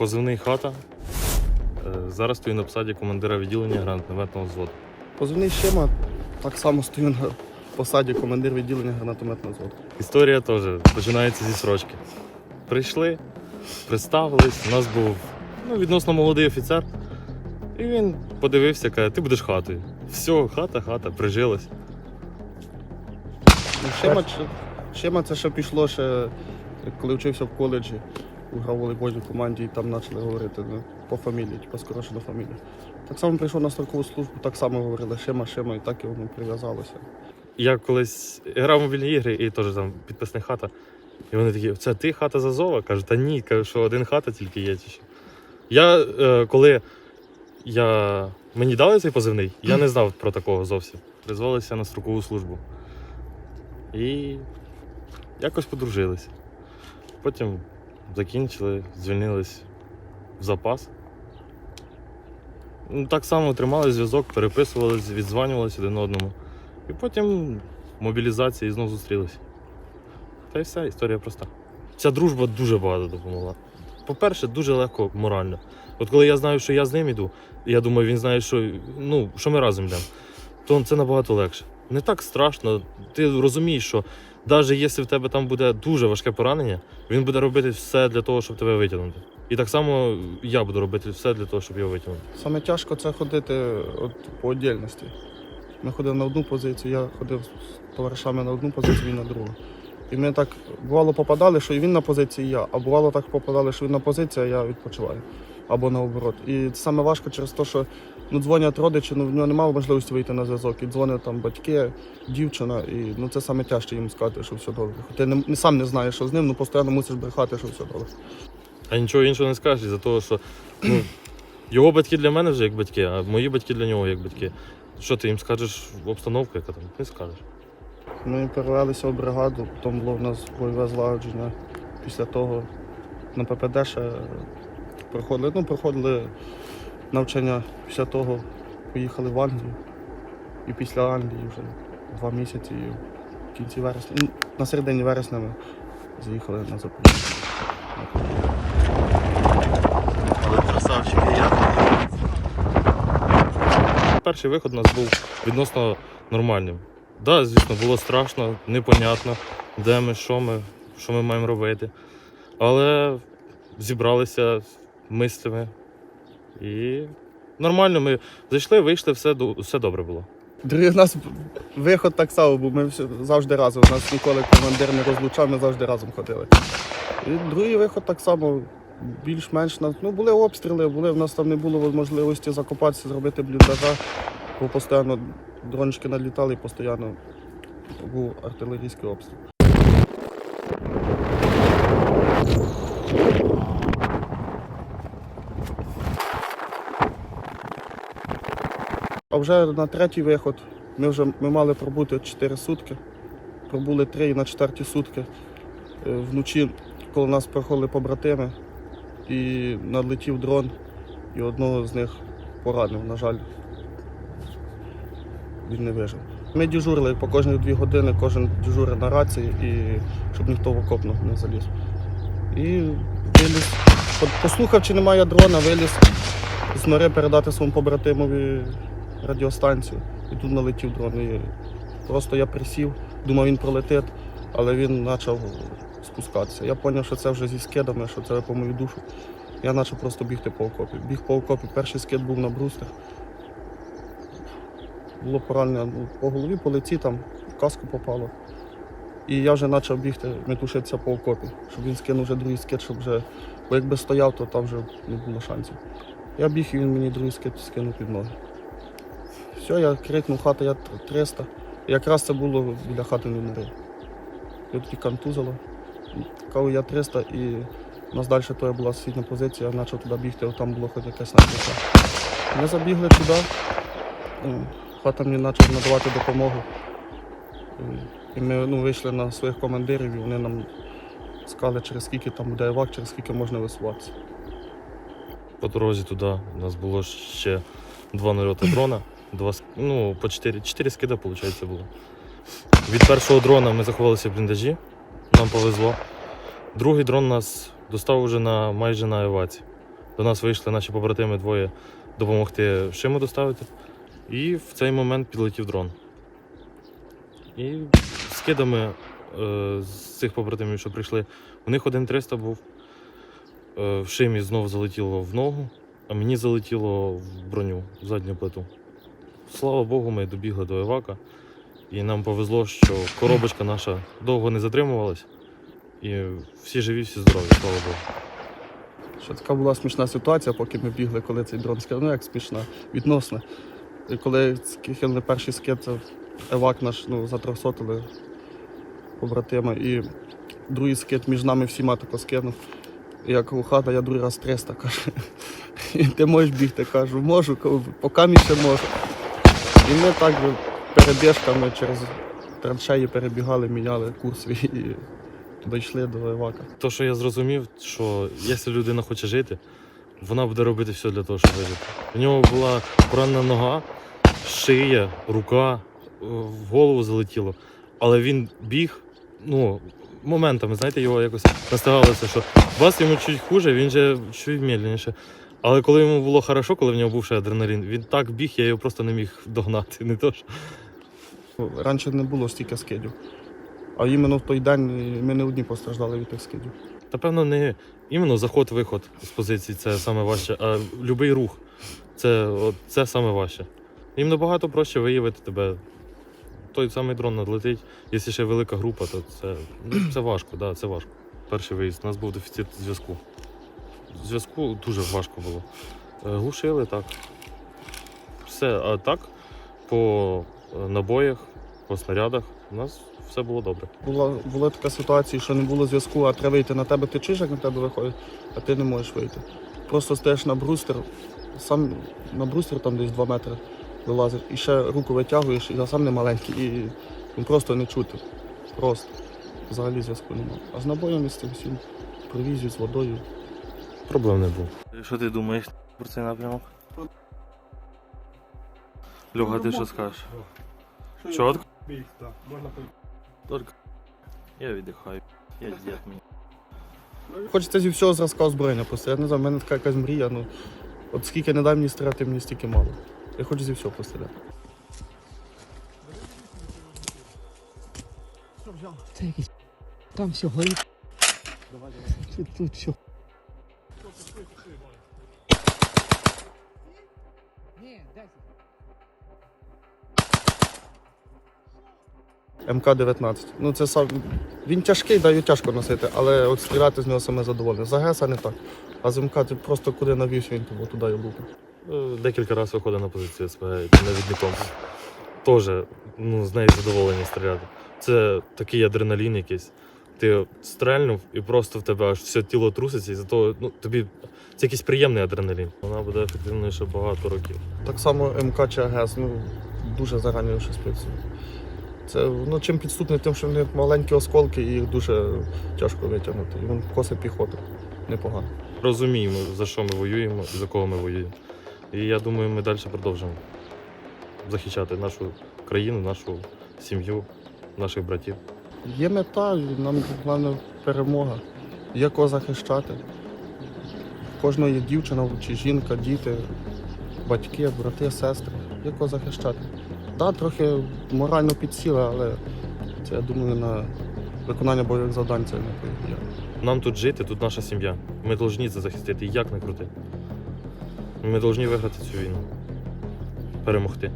Позивний хата. Е, Зараз стою на посаді командира відділення гранатометного взводу. Позивний Шима, так само стою на посаді командир відділення гранатометного взводу. Історія теж починається зі срочки. Прийшли, представились. У нас був ну, відносно молодий офіцер. І він подивився, каже, ти будеш хатою. Все, хата, хата, прижилась. Ну, чи- Шима це ще пішло ще, коли вчився в коледжі, грав в волейбольній команді і там почали говорити ну, по фамілії, типу скорочена фамілія. Так само прийшов на строкову службу, так само говорили Шима, Шима, і так воно прив'язалося. Я колись грав в мобільні ігри і теж там підписна хата. І вони такі, це ти хата з Азова? Кажу, та ні, кажу, що один хата тільки є. Чи. Я е, коли я... мені дали цей позивний, я не знав про такого зовсім. Призвалися на строкову службу. І якось подружилися. Потім закінчили, звільнились в запас. Ну, Так само тримали зв'язок, переписувалися, відзванювалися один одному. І потім мобілізація і знову зустрілися. Та й все, історія проста. Ця дружба дуже багато допомогла. По-перше, дуже легко морально. От коли я знаю, що я з ним іду, і я думаю, він знає, що, ну, що ми разом йдемо, то це набагато легше. Не так страшно. Ти розумієш, що навіть якщо в тебе там буде дуже важке поранення, він буде робити все для того, щоб тебе витягнути. І так само я буду робити все для того, щоб його витягнути. Саме тяжко це ходити от, по віддільності. Ми ходили на одну позицію, я ходив з товаришами на одну позицію, він на другу. І ми так бувало попадали, що і він на позиції, і я, а бувало так попадали, що він на позиції, а я відпочиваю. Або наоборот. І це саме важко через те, що ну, дзвонять родичі, ну в нього немає можливості вийти на зв'язок. І дзвонять там батьки, дівчина, і ну це саме тяжче їм сказати, що все добре. Хоча ти не, не сам не знаєш, що з ним, ну постійно мусиш брехати, що все добре. А нічого іншого не скажеш, за того, що ну, його батьки для мене вже як батьки, а мої батьки для нього як батьки. Що ти їм скажеш обстановку, яка там? Не скажеш. Ми перевелися в бригаду, потім було в нас бойове злагодження. Після того на ППД ще проходили, ну, проходили навчання. Після того поїхали в Англію. І після Англії вже два місяці і в кінці вересня. ну, На середині вересня ми заїхали на Запоріжжя. Але красавчики, я. Перший виход у нас був відносно нормальним. Так, да, звісно, було страшно, непонятно, де ми, що ми, що ми маємо робити. Але зібралися мислями і нормально ми зайшли, вийшли, все, все добре було. Другий у нас виход так само, бо ми завжди разом. У нас ніколи командир не розлучав, ми завжди разом ходили. І другий виход так само, більш-менш ну, були обстріли, були, в нас там не було можливості закопатися, зробити бліндажа, бо постійно дрончики налітали і постійно був артилерійський обстріл. Вже на третій виход ми вже ми мали пробути 4 сутки. Пробули 3 і на четверті сутки. Е, Вночі, коли нас проходили побратими, і надлетів дрон, і одного з них поранив, на жаль. Він не вижив. Ми дежурили по кожні дві години, кожен дежурив на рації, і щоб ніхто в окоп не заліз. І виліз. Послухав, чи немає дрона, виліз з нори передати своєму побратимові радіостанцію. І тут налетів дрон. І просто я присів, думав, він пролетить, але він почав спускатися. Я зрозумів, що це вже зі скидами, що це по мою душу. Я почав просто бігти по окопі. Біг по окопі, перший скид був на брустер. Було поранення ну, по голові, по лиці, там, в каску попало. І я вже почав бігти, метушитися по окопі, щоб він скинув вже другий скид, щоб вже. Бо якби стояв, то там вже не було шансів. Я біг і він мені другий скид скинув під ноги. Все, я крикнув, хата я 300. Якраз це було біля хати номери. І тоді контузило. Кажу, я 300 і у нас далі то була сусідня позиція, я почав туди бігти, а там було хоч якесь накриття. Ми забігли туди, ну, хата мені почала надавати допомогу. І ми ну, вийшли на своїх командирів і вони нам сказали, через скільки там буде евак, через скільки можна висуватися. По дорозі туди у нас було ще два нальоти дрона, два, ну, по чотири, чотири скида, виходить, було. Від першого дрона ми заховалися в бліндажі, нам повезло. Другий дрон нас достав уже на, майже на еваці. До нас вийшли наші побратими двоє допомогти шиму доставити. І в цей момент підлетів дрон. І з кидами е, з цих побратимів, що прийшли, у них один 300 був. Е, в шимі знов залетіло в ногу, а мені залетіло в броню, в задню плиту. Слава Богу, ми добігли до Евака. І нам повезло, що коробочка наша довго не затримувалась. І всі живі, всі здорові, слава Богу. Що така була смішна ситуація, поки ми бігли, коли цей дрон скинув. Ну як смішна, відносна. І коли кинули перший скид, евак наш ну, затрьохсотили побратима. І другий скид між нами всіма тако скинув. І я кажу, хата, я другий раз 300, каже. І ти можеш бігти, кажу, можу, поки ще можу. І ми так перебіжками через траншеї перебігали, міняли курс і дійшли до Евака. То, що я зрозумів, що якщо людина хоче жити, вона буде робити все для того, щоб вижити. У нього була поранена нога, шия, рука, е, в голову залетіло. Але він біг, ну, моментами, знаєте, його якось настигалося, що вас йому чуть хуже, він же чуть медленніше. Але коли йому було хорошо, коли в нього був ще адреналін, він так біг, я його просто не міг догнати. Не то, що... Раніше не було стільки скидів. А іменно в той день ми не одні постраждали від тих скидів. Напевно, не іменно заход-виход з позиції це саме важче, а будь-який рух це, от, це саме важче. Їм набагато проще виявити тебе. Той самий дрон надлетить, якщо ще велика група, то це, ну, це важко, да, це важко. Перший виїзд, у нас був дефіцит зв'язку. Зв'язку дуже важко було. Е, Глушили так. Все, а так, по е, набоях, по снарядах, у нас все було добре. Була, була така ситуація, що не було зв'язку, а треба вийти на тебе, ти чуєш, як на тебе виходить, а ти не можеш вийти. Просто стоїш на брустер, сам на брустер там десь 2 метри вилазиш, і ще руку витягуєш, і сам не маленький, і ну, просто не чути. Просто. Взагалі зв'язку немає. А з набоями з тим всім, провізію, з водою. Проблем не було. Що ти думаєш про цей напрямок? Льога, ти що скажеш? Чотко? Біг, так, можна Только. Я віддихаю. Я дід мені. Хочеться зі всього зразка озброєння просто. Я не знаю, в мене така якась мрія. Ну, от скільки не дай мені стріляти, мені стільки мало. Я хочу зі всього постріляти. Це якийсь. Там все горить. Тут, тут все. МК-19. Ну це сам. Він тяжкий, да, тяжко носити, але от стріляти з нього саме задоволений. За ГЕСа не так. А з МК ти просто куди навівся, він тобі туди і лупить. Е, Декілька разів виходив на позицію СПГ навідником. Теж ну, з нею задоволення стріляти. Це такий адреналін якийсь. Ти стрельнув і просто в тебе аж все тіло труситься, і за того, ну, тобі це якийсь приємний адреналін. Вона буде ефективною ще багато років. Так само МК чи АГС, ну дуже зарані ще спрацює. Це ну, чим підступне, тим, що в них маленькі осколки і їх дуже тяжко витягнути. І він коси піхоти. Непогано. Розуміємо, за що ми воюємо і за кого ми воюємо. І я думаю, ми далі продовжимо захищати нашу країну, нашу сім'ю, наших братів. Є мета, і нам головне перемога. Є кого захищати. В Кожної є дівчина чи жінка, діти, батьки, брати, сестри. Є кого захищати. Так, трохи морально підсіли, але це, я думаю, на виконання бойових завдань це не повлияє. Нам тут жити, тут наша сім'я. Ми повинні це захистити, як не крути. Ми повинні виграти цю війну, перемогти.